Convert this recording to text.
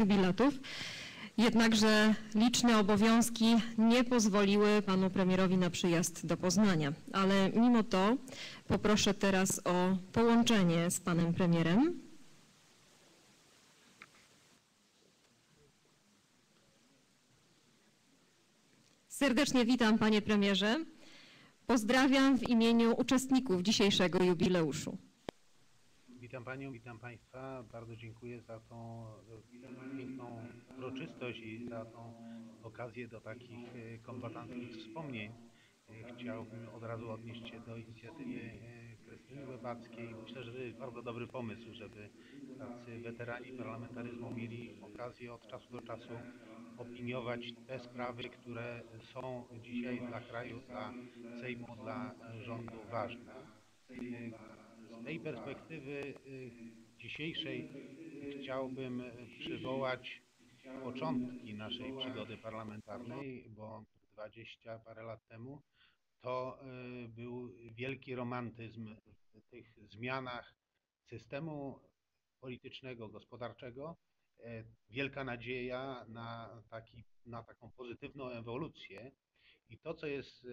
jubilatów. Jednakże liczne obowiązki nie pozwoliły panu premierowi na przyjazd do Poznania. Ale mimo to poproszę teraz o połączenie z panem premierem. Serdecznie witam panie premierze. Pozdrawiam w imieniu uczestników dzisiejszego jubileuszu. Witam Panią, witam Państwa. Bardzo dziękuję za tą piękną uroczystość i za tą okazję do takich e, kombatanckich wspomnień. E, Chciałbym od razu odnieść się do inicjatywy e, Krystyny Łebackiej. Myślę, że to jest bardzo dobry pomysł, żeby tacy weterani parlamentaryzmu mieli okazję od czasu do czasu opiniować te sprawy, które są dzisiaj dla kraju, dla Sejmu, dla rządu ważne. Z tej perspektywy y, dzisiejszej chciałbym y, przywołać początki naszej przygody parlamentarnej, bo 20 parę lat temu to y, był wielki romantyzm w tych zmianach systemu politycznego, gospodarczego, e, wielka nadzieja na, taki, na taką pozytywną ewolucję. I to, co jest,